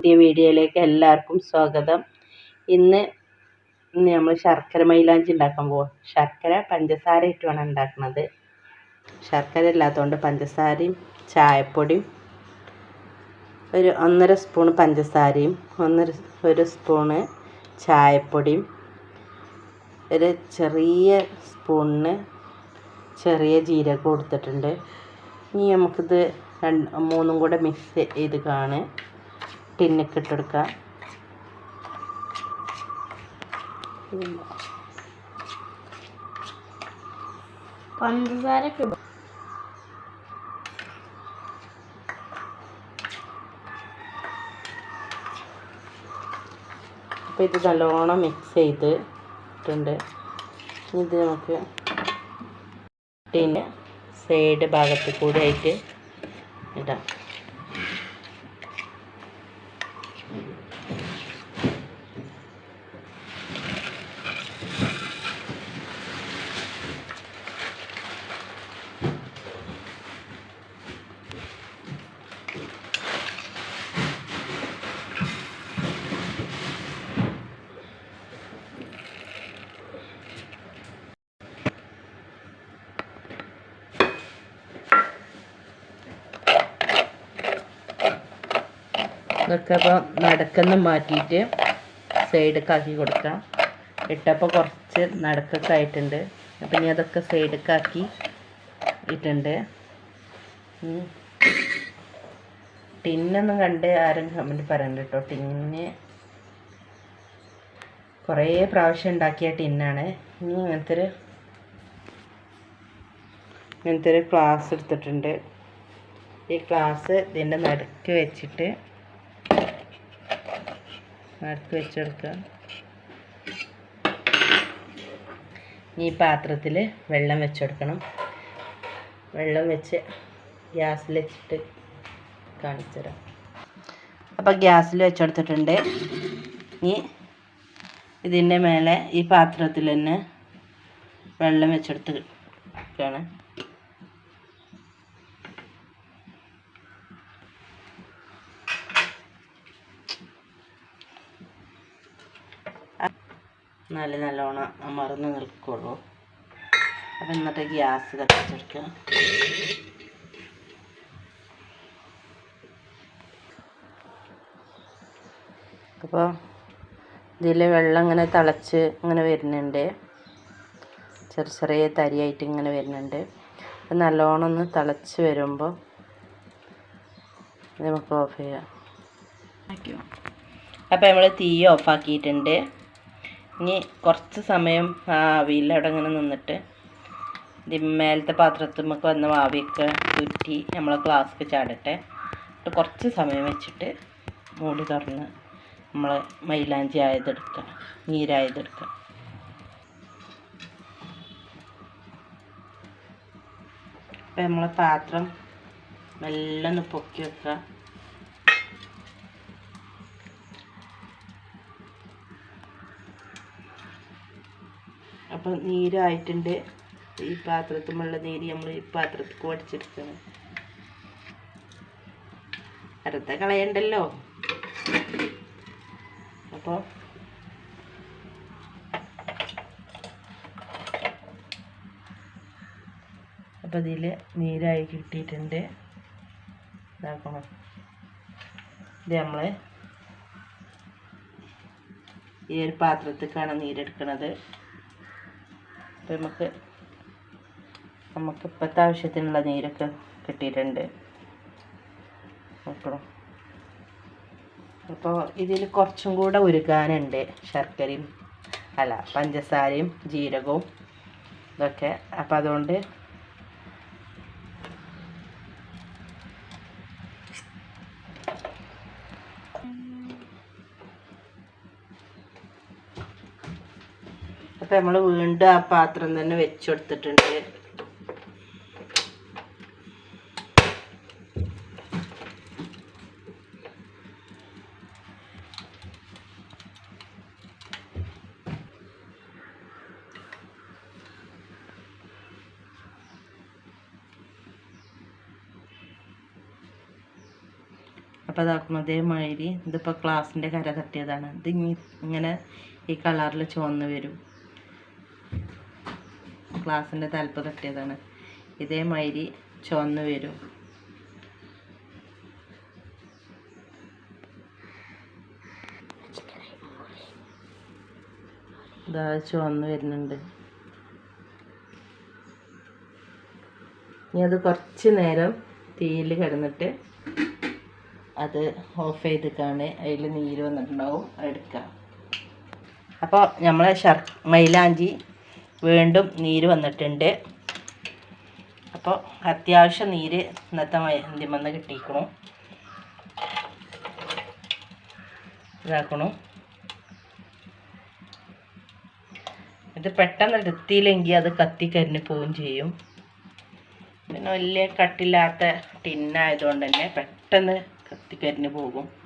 പുതിയ വീഡിയോയിലേക്ക് എല്ലാവർക്കും സ്വാഗതം. ഇന്ന് നമ്മൾ ശർക്കര മൈലാഞ്ചി ഉണ്ടാക്കാൻ പോവാം. ശർക്കര പഞ്ചസാര ഇട്ടുമാണ് ഉണ്ടാക്കുന്നത്. ശർക്കര ഇല്ലാത്തതുകൊണ്ട് പഞ്ചസാരയും ചായപ്പൊടിയും ഒരു ഒന്നര സ്പൂൺ പഞ്ചസാരയും ഒന്നര ഒരു സ്പൂണ് ചായപ്പൊടിയും ഒരു ചെറിയ സ്പൂണിന് ചെറിയ ജീരകം കൊടുത്തിട്ടുണ്ട്. ഇനി നമുക്കിത് രണ്ട് മൂന്നും കൂടെ മിക്സ് ചെയ്ത് കാണുക. ടിന്നൊക്കെ ഇട്ടെടുക്കുക. പഞ്ചസാരൊക്കെ അപ്പോൾ ഇത് നല്ലോണം മിക്സ് ചെയ്തിട്ടുണ്ട് ഇത് നമുക്ക് ടിന്ന് സൈഡ് ഭാഗത്ത് കൂടെ ആയിട്ട് ഇടാം. ഇതൊക്കെ അപ്പോൾ നടക്കുന്ന മാറ്റിയിട്ട് സൈഡൊക്കെ ആക്കി കൊടുക്കാം. ഇട്ടപ്പോൾ കുറച്ച് നടക്കൊക്കെ ആയിട്ടുണ്ട്. അപ്പം ഇനി അതൊക്കെ സൈഡൊക്കെ ആക്കി ഇട്ടുണ്ട് ടിന്നൊന്നും കണ്ട് ആരും കമന്റ് പറയണ്ട കേട്ടോ. ടിന്ന് കുറേ പ്രാവശ്യം ഉണ്ടാക്കിയ ടിന്നാണ്. ഇനി ഇങ്ങനത്തെ ഒരു ഇങ്ങനത്തെ ഒരു ക്ലാസ് എടുത്തിട്ടുണ്ട്. ഈ ക്ലാസ് ഇതിന്റെ നടുക്ക് വെച്ചിട്ട് നടുക്ക് വെച്ചെടുക്കുക. ഈ പാത്രത്തിൽ വെള്ളം വെച്ചെടുക്കണം. വെള്ളം വെച്ച് ഗ്യാസിൽ വെച്ചിട്ട് കാണിച്ചു തരാം അപ്പോൾ ഗ്യാസിൽ വെച്ചെടുത്തിട്ടുണ്ട്. ഇനി ഇതിന്റെ മേലെ ഈ പാത്രത്തിൽ തന്നെ വെള്ളം വെച്ചെടുത്തിട്ടാണ് നല്ല നല്ലോണം മറന്ന് നിൽക്കുള്ളൂ. അപ്പം എന്നിട്ട് ഗ്യാസ് കത്തിച്ചെടുക്കുക അപ്പോൾ ഇതിൽ വെള്ളം ഇങ്ങനെ തിളച്ച് ഇങ്ങനെ വരുന്നുണ്ട്. ചെറിയ ചെറിയ തരിയായിട്ട് ഇങ്ങനെ വരുന്നുണ്ട്. അപ്പം നല്ലോണം ഒന്ന് തിളച്ച് വരുമ്പോൾ നമുക്ക് ഓഫ് ചെയ്യാം. അപ്പോൾ നമ്മൾ തീ ഓഫാക്കിയിട്ടുണ്ട് ഇനി കുറച്ച് സമയം ആവിയിൽ അവിടെ ഇങ്ങനെ നിന്നിട്ട് മേലത്തെ പാത്രത്തിലേക്ക് വന്ന ആവിയൊക്കെ ഊറ്റി നമ്മളെ ഗ്ലാസ്ക്ക് ചാടട്ടെ. എന്നിട്ട് കുറച്ച് സമയം വെച്ചിട്ട് മൂടി തുറന്ന് നമ്മൾ മൈലാഞ്ചി ആയതെടുക്കുക നീരായതെടുക്കുക അപ്പം നമ്മളെ പാത്രം മെല്ലെ ഒന്ന് പൊക്കി വെക്കുക. അപ്പം നീരായിട്ടുണ്ട്. ഈ പാത്രത്തിലുള്ള നീര് നമ്മൾ ഈ പാത്രത്തിൽ വടിച്ചെടുക്കണം. വെറുതെ കളയണ്ടല്ലോ. അപ്പോൾ അപ്പോൾ ഇതിൽ നീരായി കിട്ടിയിട്ടുണ്ട്. ഇതാക്കണം. ഇത് നമ്മൾ ഈ ഒരു പാത്രത്തേക്കാണ് നീരെടുക്കുന്നത് അപ്പോൾ നമുക്ക് നമുക്ക് ഇപ്പോഴത്തെ ആവശ്യത്തിനുള്ള നീരൊക്കെ കിട്ടിയിട്ടുണ്ട്. നോക്കണം? അപ്പോൾ ഇതിൽ കുറച്ചും കൂടെ ഉരുകാനുണ്ട് ശർക്കരയും അല്ല പഞ്ചസാരയും ജീരകവും ഇതൊക്കെ. അപ്പോൾ അതുകൊണ്ട് അപ്പം നമ്മൾ വീണ്ടും ആ പാത്രം തന്നെ വെച്ചെടുത്തിട്ടുണ്ട്. അപ്പോൾ അതാക്കുമ്പോൾ അതേമാതിരി ഇതിപ്പോൾ ഗ്ലാസിന്റെ കര തട്ടിയതാണ്. ഇത് ഇങ്ങനെ ഈ കളറിൽ ചുവന്ന് വരും. ഗ്ലാസിന്റെ തലപ്പ് തട്ടിയതാണ്. ഇതേമാതിരി ചുവന്ന് വരും. ഇതാ ചുവന്ന് വരുന്നുണ്ട്. ഇനി അത് കുറച്ച് നേരം തീയിൽ കിടന്നിട്ട് അത് ഓഫ് ചെയ്തിട്ടാണ് അതിൽ നീര് വന്നിട്ടുണ്ടാവും എടുക്കാം. അപ്പോൾ നമ്മളെ ശർ മൈലാഞ്ചി വീണ്ടും നീര് വന്നിട്ടുണ്ട്. അപ്പോൾ അത്യാവശ്യം നീര് ഇന്നത്തെ മൈന്തിമെന്ന് കിട്ടിയിരിക്കണു. ഇതാക്കണു. ഇത് പെട്ടെന്ന് എടുത്തിയില്ലെങ്കിൽ അത് കത്തിക്കരിഞ്ഞ് പോവുകയും ചെയ്യും. പിന്നെ വലിയ കട്ടില്ലാത്ത ടിന്നായതുകൊണ്ട് തന്നെ പെട്ടെന്ന് കത്തിക്കരിഞ്ഞ് പോകും.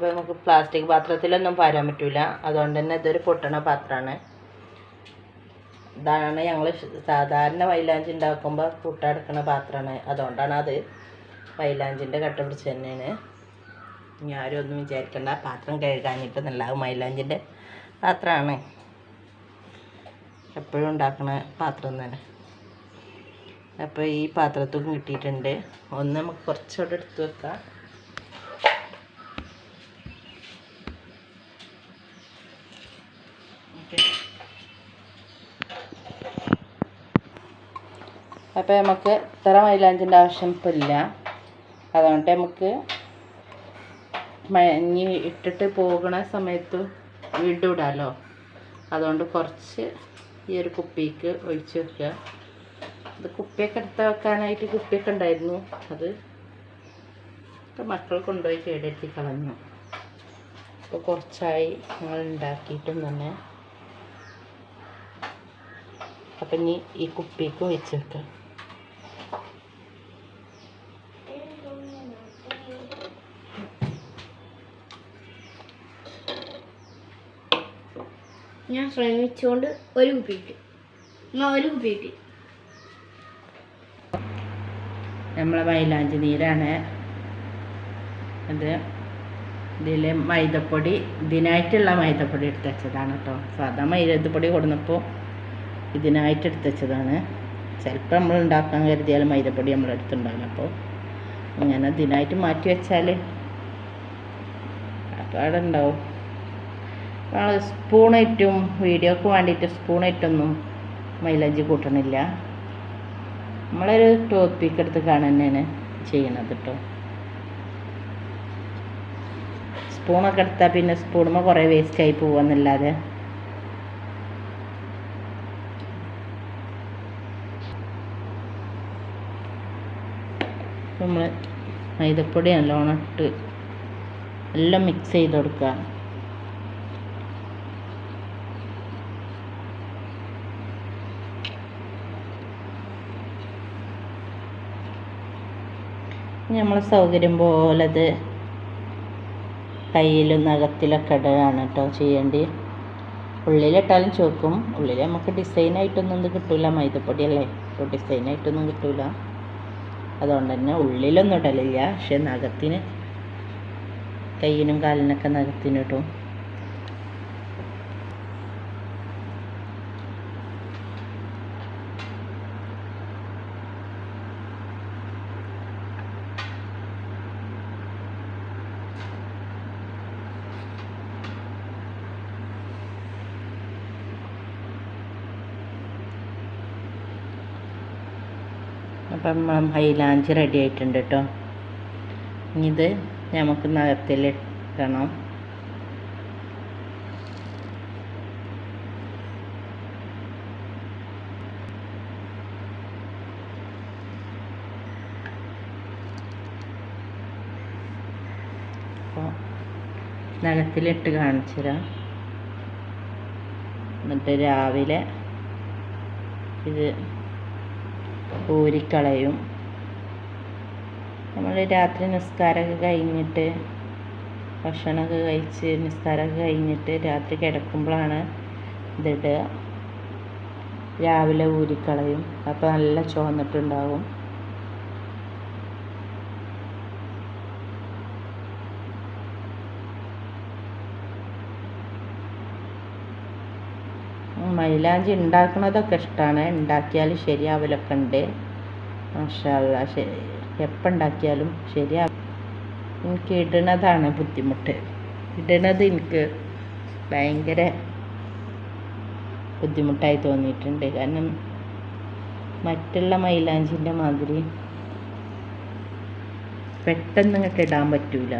അപ്പോൾ നമുക്ക് പ്ലാസ്റ്റിക് പാത്രത്തിലൊന്നും പാരാൻ പറ്റില്ല അതുകൊണ്ട് തന്നെ ഇതൊരു പൊട്ടണ പാത്രമാണ്. ഇതാണ് ഞങ്ങൾ സാധാരണ മൈലാഞ്ചി ഉണ്ടാക്കുമ്പോൾ കൂട്ടടക്കണ പാത്രമാണ്. അതുകൊണ്ടാണ് അത് മൈലാഞ്ചിന്റെ കട്ട പിടിച്ച് തന്നെയാണ്. ഇനി ആരും ഒന്നും വിചാരിക്കേണ്ട. പാത്രം കഴുകാനിട്ട് നല്ല മൈലാഞ്ചിന്റെ പാത്രമാണ്. എപ്പോഴും ഉണ്ടാക്കുന്ന പാത്രം തന്നെ. അപ്പോൾ ഈ പാത്രത്തും കിട്ടിയിട്ടുണ്ട്. ഒന്ന് നമുക്ക് കുറച്ചുകൂടെ എടുത്ത് വെക്കാം. അപ്പോൾ നമുക്ക് ഇത്ര മൈലാഞ്ചിന്റെ ആവശ്യം ഇപ്പം ഇല്ല അതുകൊണ്ട് നമുക്ക് ഇനി ഇട്ടിട്ട് പോകുന്ന സമയത്ത് വീണ്ടും ഇടാമല്ലോ അതുകൊണ്ട് കുറച്ച് ഈ ഒരു കുപ്പിക്ക് ഒഴിച്ച് വെക്കുക. അത് കുപ്പിയൊക്കെ എടുത്ത് വെക്കാനായിട്ട് കുപ്പിയൊക്കെ ഉണ്ടായിരുന്നു. അത് മക്കൾ കൊണ്ടുപോയി കേടെത്തി കളഞ്ഞു. അപ്പോൾ കുറച്ചായി ഞങ്ങൾ ഉണ്ടാക്കിയിട്ടും തന്നെ. അപ്പം ഇനി ഈ കുപ്പിക്ക് ഒഴിച്ച് വെക്കാം. ഞാൻ ശ്രമിച്ചുകൊണ്ട് ഒരു കുപ്പി കിട്ടി എന്നാ ഒരു കുപ്പി കിട്ടി. നമ്മളെ മൈലാഞ്ചി നീരാണ്. അത് ഇതിൽ മൈദപ്പൊടി ഇതിനായിട്ടുള്ള മൈദപ്പൊടി എടുത്ത് വെച്ചതാണ് കേട്ടോ സാധാ മൈദപ്പൊടി കൊടുന്നപ്പോൾ ഇതിനായിട്ട് എടുത്ത് വെച്ചതാണ്. ചിലപ്പോൾ നമ്മൾ ഉണ്ടാക്കാൻ കരുതിയാൽ മൈദപ്പൊടി നമ്മൾ എടുത്തുണ്ടാവില്ല അപ്പോൾ ഇങ്ങനെ ഇതിനായിട്ട് മാറ്റി വെച്ചാൽ അപ്പോൾ അവിടെ ഉണ്ടാവും നമ്മൾ സ്പൂണായിട്ടും വീഡിയോക്ക് വേണ്ടിയിട്ട് സ്പൂണായിട്ടൊന്നും മൈലേജ് കൂട്ടണില്ല. നമ്മളൊരു ടോപ്പിക്ക് പീക്ക് എടുത്ത് കാണാൻ തന്നെയാണ് ചെയ്യണത് കേട്ടോ സ്പൂണൊക്കെ എടുത്താൽ പിന്നെ സ്പൂണുമ്പോൾ കുറേ വേസ്റ്റായി പോവാന്നല്ലാതെ. നമ്മൾ മൈദപ്പൊടി നല്ലോണം ഇട്ട് എല്ലാം മിക്സ് ചെയ്ത് കൊടുക്കുക നമ്മൾ സൗകര്യം പോലെ അത് കയ്യിലും നഖത്തിലൊക്കെ ഇടുകയാണ് കേട്ടോ ചെയ്യേണ്ടി. ഉള്ളിലിട്ടാലും ചോക്കും. ഉള്ളിൽ നമുക്ക് ഡിസൈനായിട്ടൊന്നും കിട്ടില്ല മൈദപ്പൊടിയല്ലേ? അപ്പോൾ ഡിസൈനായിട്ടൊന്നും കിട്ടില്ല അതുകൊണ്ട് തന്നെ ഉള്ളിലൊന്നും ഇടലില്ല. പക്ഷെ നഖത്തിന് കയ്യിനും കാലിനൊക്കെ നഖത്തിനിടും. അപ്പം നമ്മൾ ഹൈലാഞ്ച് റെഡി ആയിട്ടുണ്ട് കേട്ടോ ഇത് നമുക്ക് നഖത്തിലിടണം അപ്പോൾ നിലത്തിലിട്ട് കാണിച്ചു തരാം എന്നിട്ട് രാവിലെ ഇത് ഊരിക്കളയും. നമ്മൾ രാത്രി നിസ്കാരമൊക്കെ കഴിഞ്ഞിട്ട് ഭക്ഷണമൊക്കെ കഴിച്ച് നിസ്കാരമൊക്കെ കഴിഞ്ഞിട്ട് രാത്രി കിടക്കുമ്പോഴാണ് ഇതിടുക. രാവിലെ ഊരിക്കളയും. അപ്പോൾ നല്ല ചുവന്നിട്ടുണ്ടാവും. മൈലാഞ്ചി ഉണ്ടാക്കുന്നതൊക്കെ ഇഷ്ടമാണ് ഉണ്ടാക്കിയാൽ ശരിയാവലൊക്കെ ഉണ്ട് മാഷാല്ല ശരി എപ്പോൾ ഉണ്ടാക്കിയാലും ശരിയാവും എനിക്ക് ഇടണതാണ് ബുദ്ധിമുട്ട്. ഇടണത് എനിക്ക് ഭയങ്കര ബുദ്ധിമുട്ടായി തോന്നിയിട്ടുണ്ട്. കാരണം മറ്റുള്ള മൈലാഞ്ചിന്റെ മാതിരി പെട്ടെന്ന് ഇങ്ങോട്ട് ഇടാൻ പറ്റൂല.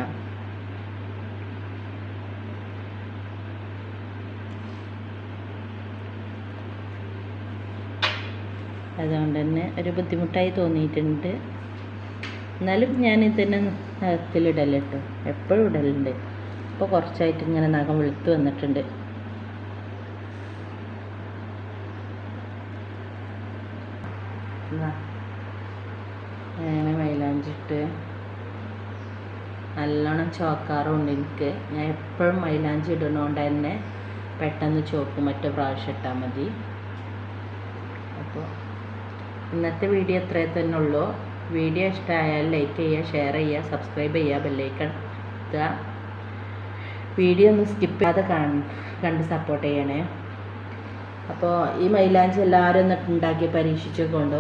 അതുകൊണ്ട് തന്നെ ഒരു ബുദ്ധിമുട്ടായി തോന്നിയിട്ടുണ്ട്. എന്നാലും ഞാൻ ഇതിനെ നഖത്തിലിടല കേട്ടോ എപ്പോഴും ഇടലുണ്ട്. ഇപ്പോൾ കുറച്ചായിട്ട് ഇങ്ങനെ നഖം വെളുത്ത് വന്നിട്ടുണ്ട്. അങ്ങനെ മൈലാഞ്ചിട്ട് നല്ലോണം ചോക്കാറുണ്ട് എനിക്ക്. ഞാൻ എപ്പോഴും മൈലാഞ്ചി ഇടുന്നതുകൊണ്ട് തന്നെ പെട്ടെന്ന് ചോക്ക്. മറ്റു പ്രാവശ്യം ഇട്ടാൽ മതി. അപ്പോൾ ഇന്നത്തെ വീഡിയോ ഇത്രേ തന്നെ ഉള്ളൂ. വീഡിയോ ഇഷ്ടമായാൽ ലൈക്ക് ചെയ്യുക ഷെയർ ചെയ്യുക സബ്സ്ക്രൈബ് ചെയ്യുക ബെല്ലൈക്കൺ ഇടുക. വീഡിയോ ഒന്ന് സ്കിപ്പ് ചെയ്യാതെ കാണ കണ്ട് സപ്പോർട്ട് ചെയ്യണേ. അപ്പോൾ ഈ മൈലാഞ്ചി എല്ലാവരും ഒന്ന് ഉണ്ടാക്കി പരീക്ഷിച്ചുകൊണ്ട്.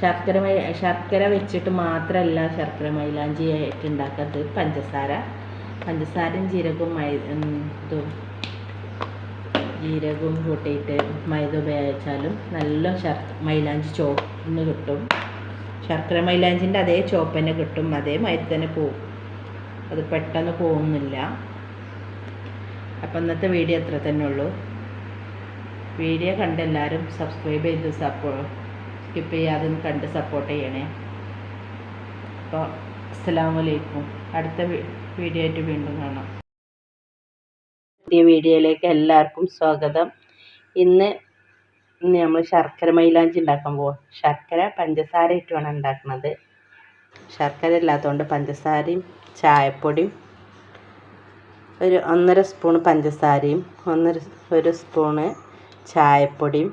ശർക്കര ശർക്കര വെച്ചിട്ട് മാത്രമല്ല ശർക്കര മൈലാഞ്ചി ആയിട്ട് പഞ്ചസാര. പഞ്ചസാരയും ജീരകവും മൈ ഇതും. ജീരകവും കൂട്ടിയിട്ട് മൈദ ഉപയോഗിച്ചാലും നല്ല ശർക്ക മൈലാഞ്ചി ചോപ്പിന് കിട്ടും. ശർക്കര മൈലാഞ്ചിന്റെ അതേ ചോപ്പ് തന്നെ കിട്ടും. അതേ മൈദ തന്നെ പോവും. അത് പെട്ടെന്ന് പോകുന്നില്ല അപ്പം ഇന്നത്തെ വീഡിയോ അത്ര തന്നെ ഉള്ളൂ. വീഡിയോ കണ്ട് എല്ലാവരും സബ്സ്ക്രൈബ് ചെയ്ത് സപ്പോ സ്കിപ്പ് ചെയ്യാതെ കണ്ട് സപ്പോർട്ട് ചെയ്യണേ. അപ്പോൾ അസ്സാം വലൈക്കും അടുത്ത വീഡിയോ ആയിട്ട് വീണ്ടും കാണാം. പുതിയ വീഡിയോയിലേക്ക് എല്ലാവർക്കും സ്വാഗതം. ഇന്ന് ഇന്ന് നമ്മൾ ശർക്കര മൈലാഞ്ചി ഉണ്ടാക്കാൻ പോവാം. ശർക്കര പഞ്ചസാര ഇട്ട് വേണം ഉണ്ടാക്കുന്നത് ശർക്കര ഇല്ലാത്തതുകൊണ്ട് പഞ്ചസാരയും ചായപ്പൊടിയും ഒരു ഒന്നര സ്പൂൺ പഞ്ചസാരയും ഒന്നര ഒരു സ്പൂണ് ചായപ്പൊടിയും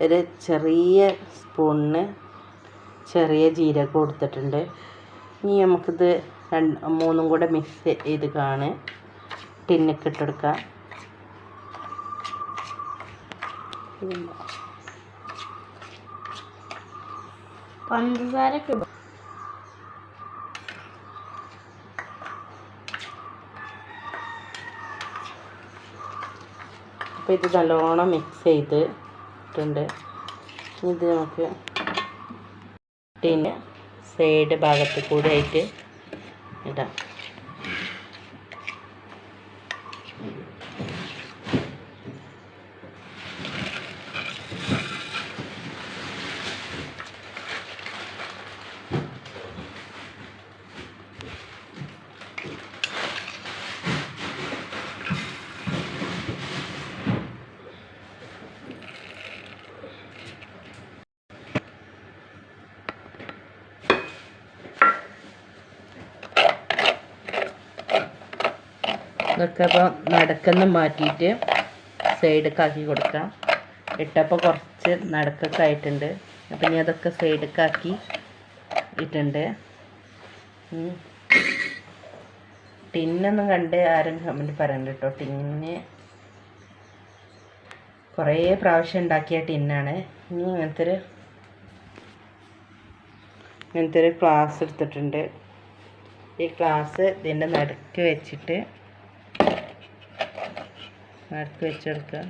ഒരു ചെറിയ സ്പൂണിന് ചെറിയ ജീരകം കൊടുത്തിട്ടുണ്ട്. ഇനി നമുക്കിത് രണ്ട് മൂന്നും കൂടെ മിക്സ് ചെയ്ത് കാണ് ടിന്നൊക്കെ ഇട്ടെടുക്കുക പഞ്ചസാര. അപ്പോൾ ഇത് നല്ലോണം മിക്സ് ചെയ്തിട്ടുണ്ട് ഇത് നമുക്ക് ടിന് സൈഡ് ഭാഗത്ത് കൂടെ ആയിട്ട് ഇടാം അപ്പോൾ നടക്കുന്ന മാറ്റിയിട്ട് സൈഡൊക്കെ ആക്കി കൊടുക്കാം. ഇട്ടപ്പോൾ കുറച്ച് നടക്കൊക്കെ ആയിട്ടുണ്ട്. അപ്പം ഇനി അതൊക്കെ സൈഡൊക്കെ ആക്കി ഇട്ടുണ്ട്. ടിന്നൊന്നും കണ്ട് ആരും കമന്റ് പറയണ്ട കേട്ടോ ടിന്നിന് കുറേ പ്രാവശ്യം ഉണ്ടാക്കിയ ടിന്നാണ്. ഇനി ഇങ്ങനത്തെ ഒരു ഇങ്ങനത്തെ ഒരു ഗ്ലാസ് എടുത്തിട്ടുണ്ട്. ഈ ഗ്ലാസ് ഇതിന്റെ നടുക്ക് വെച്ചിട്ട് നടുക്ക് വെച്ചെടുക്കുക.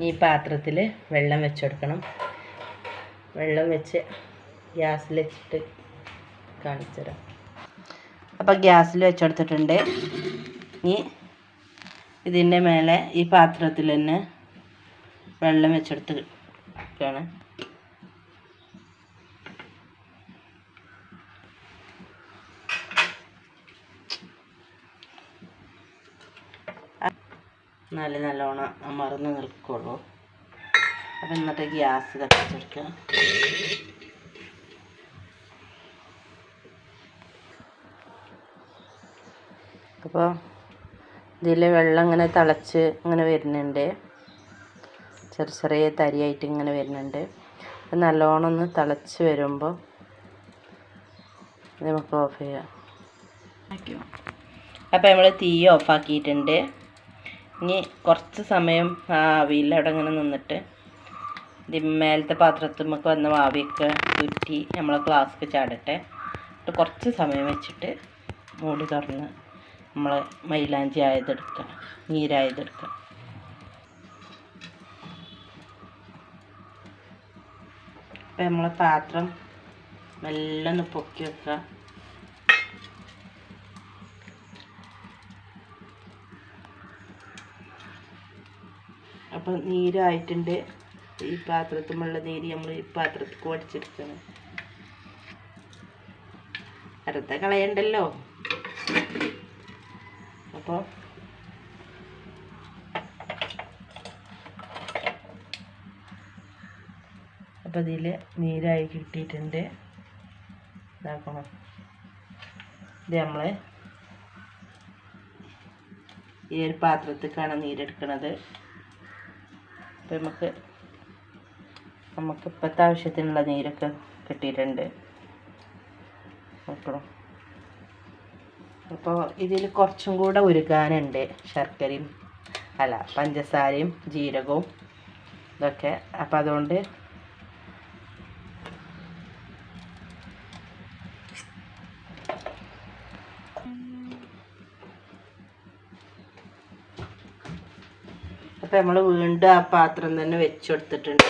ഈ പാത്രത്തിൽ വെള്ളം വെച്ചെടുക്കണം. വെള്ളം വെച്ച് ഗ്യാസിൽ വെച്ചിട്ട് കാണിച്ചു തരാം അപ്പോൾ ഗ്യാസിൽ വെച്ചെടുത്തിട്ടുണ്ട്. ഇനി ഇതിന്റെ മേലെ ഈ പാത്രത്തിൽ തന്നെ വെള്ളം വെച്ചെടുത്ത് ാണ് എന്നാലേ നല്ലോണം അമർന്ന് നിൽക്കുള്ളൂ. അപ്പം എന്നിട്ട് ഗ്യാസ് കത്തിച്ചെടുക്കുക അപ്പോൾ ഇതിൽ വെള്ളം ഇങ്ങനെ തിളച്ച് ഇങ്ങനെ വരുന്നുണ്ട്. ചെറിയ ചെറിയ തരിയായിട്ട് ഇങ്ങനെ വരുന്നുണ്ട്. അത് നല്ലോണം ഒന്ന് തിളച്ച് വരുമ്പോൾ നമുക്ക് ഓഫ് ചെയ്യാം. അപ്പോൾ നമ്മൾ തീ ഓഫാക്കിയിട്ടുണ്ട് ഇനി കുറച്ച് സമയം ആവിയിൽ അവിടെ ഇങ്ങനെ നിന്നിട്ട് മേലത്തെ പാത്രത്തുമ്മക്ക് വന്ന ആവിയൊക്കെ ചുറ്റി നമ്മളെ ഗ്ലാസ്ക്ക് ചാടട്ടെ. എന്നിട്ട് കുറച്ച് സമയം വെച്ചിട്ട് മൂടി തുറന്ന് നമ്മൾ മൈലാഞ്ചി ആയതെടുക്കുക നീരായതെടുക്കുക അപ്പം നമ്മളെ പാത്രം മെല്ലെ ഒന്ന് പൊക്കി വെക്കുക. അപ്പം നീരായിട്ടുണ്ട്. ഈ പാത്രത്തുമുള്ള നീര് നമ്മൾ ഈ പാത്രത്തിൽ വടിച്ചെടുക്കണം. അരത്ത കളയണ്ടല്ലോ. അപ്പോൾ അപ്പോൾ ഇതിൽ നീരായി കിട്ടിയിട്ടുണ്ട്. ഇതാക്കണം. ഇത് നമ്മൾ ഈ ഒരു പാത്രത്തേക്കാണ് നീരെടുക്കണത്. അപ്പം നമുക്ക് നമുക്ക് ഇപ്പോഴത്തെ ആവശ്യത്തിനുള്ള നീരൊക്കെ കിട്ടിയിട്ടുണ്ട്. നോക്കണം? അപ്പോൾ ഇതിൽ കുറച്ചും കൂടെ ഉരുകാനുണ്ട് ശർക്കരയും അല്ല പഞ്ചസാരയും ജീരകവും ഇതൊക്കെ. അപ്പം അതുകൊണ്ട് അപ്പം നമ്മൾ വീണ്ടും ആ പാത്രം തന്നെ വെച്ച് കൊടുത്തിട്ടുണ്ട്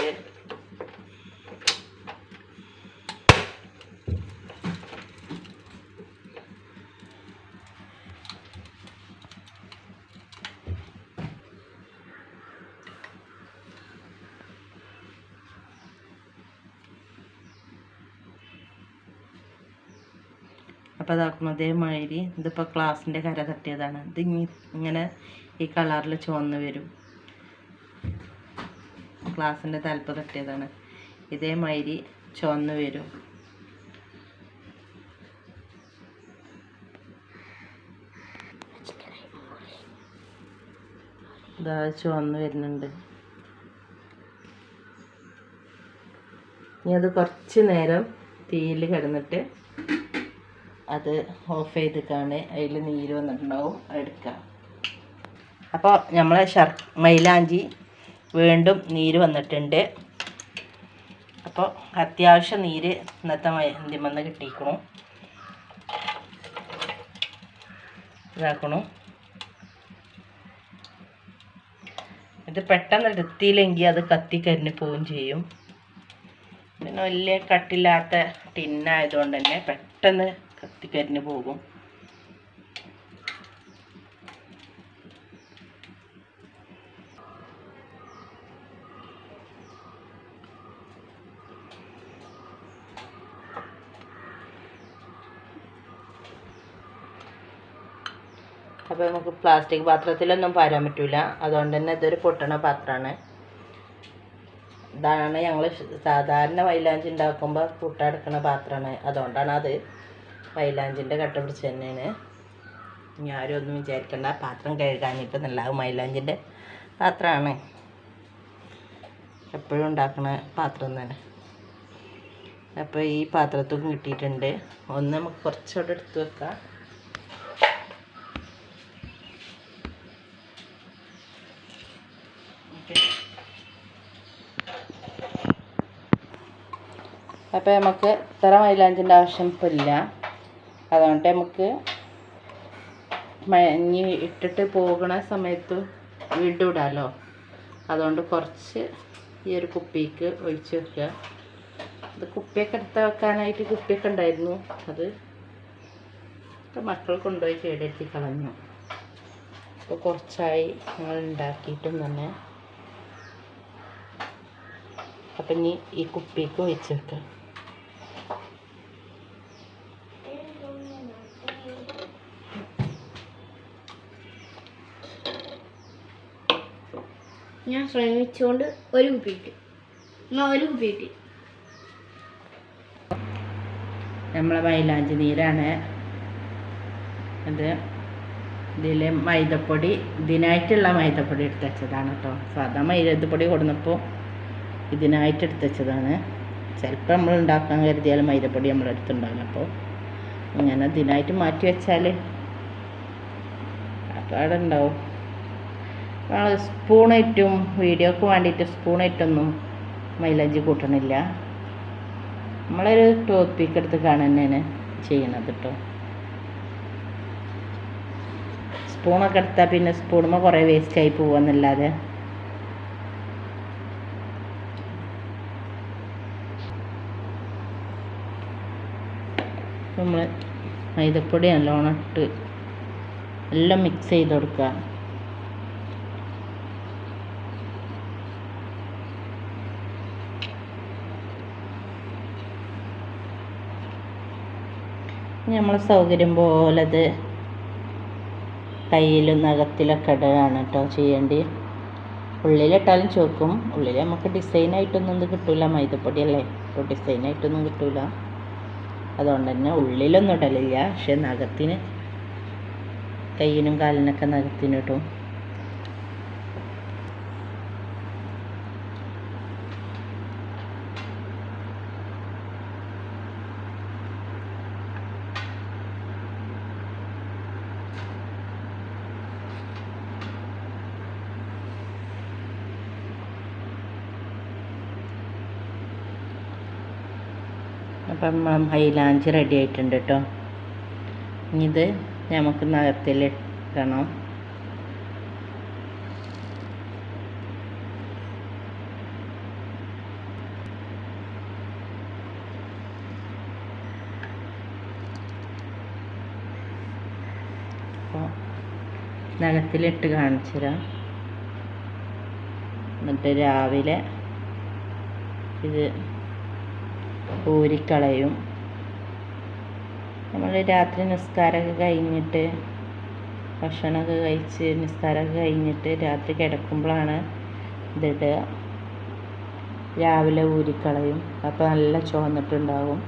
അപ്പോൾ അതാക്കുമ്പോൾ അതേമാതിരി ഇതിപ്പോൾ ക്ലാസ്സിന്റെ കര തട്ടിയതാണ്. ഇത് ഇങ്ങനെ ഈ കളറിൽ ചുവന്ന് വരും. ഗ്ലാസിന്റെ തലപ്പ് തട്ടിയതാണ് ഇതേമാതിരി ചുവന്ന് വരും. ഇതാ ചുവന്ന് വരുന്നുണ്ട്. ഇനി അത് കുറച്ച് നേരം തീയിൽ കിടന്നിട്ട് അത് ഓഫ് ചെയ്ത് കാണേ അതിൽ നീര് വന്നിട്ടുണ്ടാവും. എടുക്കാം. അപ്പോൾ നമ്മളെ ശർ മൈലാഞ്ചി വീണ്ടും നീര് വന്നിട്ടുണ്ട്. അപ്പോൾ അത്യാവശ്യം നീര് ഇന്നത്തെ മന്തിമന്ന് കിട്ടിക്കണു ഇതാക്കണു. ഇത് പെട്ടെന്ന് എടുത്തിയില്ലെങ്കിൽ അത് കത്തിക്കരിഞ്ഞ് പോവുകയും ചെയ്യും. പിന്നെ വലിയ കട്ടില്ലാത്ത ടിന്നായതുകൊണ്ട് തന്നെ പെട്ടെന്ന് കത്തിക്കരിഞ്ഞ് പോകും. അപ്പോൾ നമുക്ക് പ്ലാസ്റ്റിക് പാത്രത്തിലൊന്നും പാരാൻ പറ്റില്ല അതുകൊണ്ട് തന്നെ ഇതൊരു പൊട്ടണ പാത്രമാണ്. ഇതാണ് ഞങ്ങൾ സാധാരണ മൈലാഞ്ചി ഉണ്ടാക്കുമ്പോൾ പുട്ടെടുക്കുന്ന പാത്രമാണ്. അതുകൊണ്ടാണ് അത് മൈലാഞ്ചിന്റെ കട്ട പിടിച്ച് തന്നെയാണ്. ആരും ഒന്നും വിചാരിക്കണ്ട. പാത്രം കഴുകാനിട്ട് നല്ല മൈലാഞ്ചിന്റെ പാത്രമാണ്. എപ്പോഴും ഉണ്ടാക്കുന്ന പാത്രം തന്നെ. അപ്പോൾ ഈ പാത്രത്തും കിട്ടിയിട്ടുണ്ട്. ഒന്ന് നമുക്ക് കുറച്ചുകൂടെ എടുത്ത് വെക്കാം. അപ്പോൾ നമുക്ക് ഇത്ര മൈലാഞ്ചിന്റെ ആവശ്യം ഇപ്പോൾ ഇല്ല. അതുകൊണ്ട് നമുക്ക് മഞ്ഞ് ഇട്ടിട്ട് പോകുന്ന സമയത്ത് വീണ്ടും ഇടാമല്ലോ അതുകൊണ്ട് കുറച്ച് ഈ ഒരു കുപ്പിക്ക് ഒഴിച്ച് വെക്കുക. ഇത് കുപ്പിയൊക്കെ എടുത്ത് വെക്കാനായിട്ട് കുപ്പിയൊക്കെ ഉണ്ടായിരുന്നു. അത് മക്കൾ കൊണ്ടുപോയി കേടെത്തി കളഞ്ഞു. അപ്പോൾ കുറച്ചായി ഞങ്ങൾ ഉണ്ടാക്കിയിട്ടും തന്നെ. അപ്പം ഇനി ഈ കുപ്പിക്ക് ഒഴിച്ച് വെക്കാം ഞാൻ ശ്രമിച്ചുകൊണ്ട് ഒരു കുപ്പി കിട്ടി എന്നാ ഒരു കുപ്പി കിട്ടി. നമ്മളെ മൈലാഞ്ചി നീരാണ്. അത് ഇതിൽ മൈദപ്പൊടി ഇതിനായിട്ടുള്ള മൈദപ്പൊടി എടുത്ത് വെച്ചതാണ് കേട്ടോ. സാധാ മൈദപ്പൊടി കൊടുന്നപ്പോൾ ഇതിനായിട്ട് എടുത്ത് വെച്ചതാണ്. ചിലപ്പോൾ നമ്മൾ ഉണ്ടാക്കാൻ കരുതിയാൽ മൈദപ്പൊടി നമ്മൾ എടുത്തുണ്ടാവില്ല അപ്പോൾ ഇങ്ങനെ ഇതിനായിട്ട് മാറ്റി വെച്ചാൽ അപ്പോൾ അവിടെ ഉണ്ടാവും നമ്മൾ സ്പൂണിറ്റും വീഡിയോക്ക് വേണ്ടിയിട്ട് സ്പൂണിറ്റൊന്നും മൈലാഞ്ചി കൂട്ടണില്ല. നമ്മളൊരു ടോത്ത് പീക്ക് എടുത്ത് കാണുന്നതിന് ചെയ്യണത് കേട്ടോ സ്പൂണൊക്കെ എടുത്താൽ പിന്നെ സ്പൂണുമ്പോൾ കുറേ വേസ്റ്റായി പോവാന്നല്ലാതെ. നമ്മൾ മൈദപ്പൊടി നല്ലോണം ഇട്ട് എല്ലാം മിക്സ് ചെയ്ത് കൊടുക്കുക നമ്മളെ സൗകര്യം പോലത് കയ്യിലും നഖത്തിലൊക്കെ ഇടുകയാണ് കേട്ടോ ചെയ്യേണ്ടി. ഉള്ളിലിട്ടാലും ചോക്കും. ഉള്ളിൽ നമുക്ക് ഡിസൈനായിട്ടൊന്നും ഇത് കിട്ടില്ല മൈദപ്പൊടിയല്ലേ? ഡിസൈൻ ഡിസൈനായിട്ടൊന്നും കിട്ടില്ല അതുകൊണ്ട് തന്നെ ഉള്ളിലൊന്നും ഇടലില്ല. പക്ഷെ നഖത്തിന് കയ്യിനും കാലിനൊക്കെ നഖത്തിന് അപ്പം മൈലാഞ്ചി റെഡി ആയിട്ടുണ്ട് കേട്ടോ ഇത് നമുക്ക് നഖത്തിലിടണം അപ്പോൾ നഖത്തിലിട്ട് കാണിച്ചു തരാം എന്നിട്ട് രാവിലെ ഇത് ഊരിക്കളയും. നമ്മൾ രാത്രി നിസ്കാരമൊക്കെ കഴിഞ്ഞിട്ട് ഭക്ഷണമൊക്കെ കഴിച്ച് നിസ്കാരമൊക്കെ കഴിഞ്ഞിട്ട് രാത്രി കിടക്കുമ്പോഴാണ് ഇതിടുക. രാവിലെ ഊരിക്കളയും. അപ്പോൾ നല്ല ചുവന്നിട്ടുണ്ടാവും.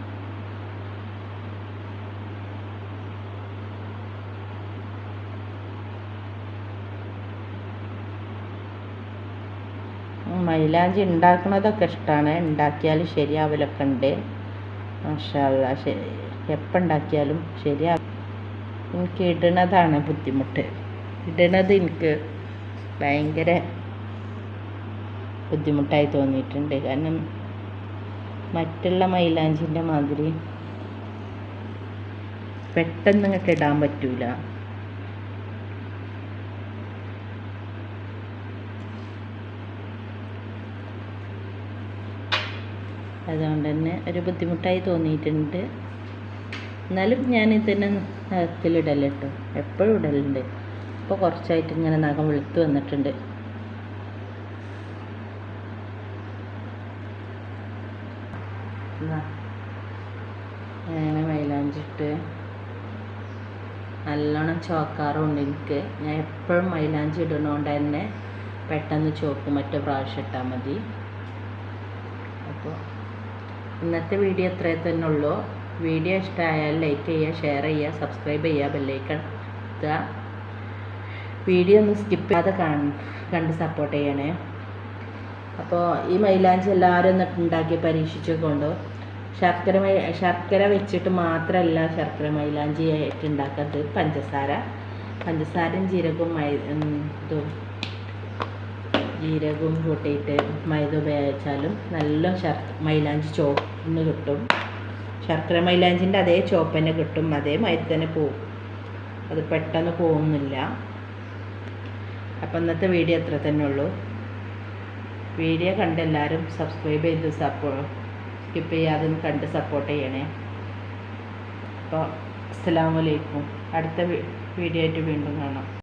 മൈലാഞ്ചി ഉണ്ടാക്കണതൊക്കെ ഇഷ്ടമാണ് ഉണ്ടാക്കിയാൽ ശരിയാവലൊക്കെ ഉണ്ട് മാഷാല്ല ശരി എപ്പോൾ ഉണ്ടാക്കിയാലും ശരിയാവും എനിക്ക് ഇടണതാണ് ബുദ്ധിമുട്ട്. ഇടണത് എനിക്ക് ഭയങ്കര ബുദ്ധിമുട്ടായി തോന്നിയിട്ടുണ്ട്. കാരണം മറ്റുള്ള മൈലാഞ്ചിന്റെ മാതിരി പെട്ടെന്ന് ഇങ്ങോട്ട് ഇടാൻ പറ്റൂല. അതുകൊണ്ട് തന്നെ ഒരു ബുദ്ധിമുട്ടായി തോന്നിയിട്ടുണ്ട്. എന്നാലും ഞാൻ ഇതിനെ നഖത്തിലിടല കേട്ടോ എപ്പോഴും ഇടലുണ്ട്. ഇപ്പോൾ കുറച്ചായിട്ട് ഇങ്ങനെ നഖം വെളുത്ത് വന്നിട്ടുണ്ട്. അങ്ങനെ മൈലാഞ്ചിട്ട് നല്ലോണം ചോക്കാറുണ്ട് എനിക്ക്. ഞാൻ എപ്പോഴും മൈലാഞ്ചി ഇടുന്നതുകൊണ്ട് തന്നെ പെട്ടെന്ന് ചോക്ക്. മറ്റു പ്രാവശ്യം ഇട്ടാൽ മതി. അപ്പോൾ ഇന്നത്തെ വീഡിയോ ഇത്രയേ തന്നെ ഉള്ളൂ വീഡിയോ ഇഷ്ടമായാൽ ലൈക്ക് ചെയ്യുക ഷെയർ ചെയ്യുക സബ്സ്ക്രൈബ് ചെയ്യുക ബെല്ലൈക്കൺ എത്തുക വീഡിയോ ഒന്ന് സ്കിപ്പ് ചെയ്യാതെ കണ്ട് സപ്പോർട്ട് ചെയ്യണേ. അപ്പോൾ ഈ മൈലാഞ്ചി എല്ലാവരും എന്നിട്ട് ഉണ്ടാക്കി പരീക്ഷിച്ചു കൊണ്ടു ശർക്കര ശർക്കര വെച്ചിട്ട് മാത്രമല്ല ശർക്കര മൈലാഞ്ചി ആയിട്ട് ഉണ്ടാക്കുന്നത് പഞ്ചസാര. പഞ്ചസാരയും ജീരകവും ഇതും. ജീരകവും കൂട്ടിയിട്ട് മൈദ ഉപയോഗിച്ചാലും നല്ല ശർ മൈലാഞ്ചി ചോപ്പിന് കിട്ടും. ശർക്കര മൈലാഞ്ചിന്റെ അതേ ചോപ്പ് കിട്ടും. അതേ മൈദ തന്നെ പോവും. അത് പെട്ടെന്ന് പോകുന്നില്ല അപ്പം ഇന്നത്തെ വീഡിയോ അത്ര തന്നെ ഉള്ളൂ. വീഡിയോ കണ്ട് എല്ലാവരും സബ്സ്ക്രൈബ് ചെയ്ത് സപ്പോ സ്കിപ്പ് ചെയ്യാതെ കണ്ട് സപ്പോർട്ട് ചെയ്യണേ. അപ്പോൾ അസ്സാമലൈക്കും അടുത്ത വീഡിയോ ആയിട്ട് വീണ്ടും കാണാം.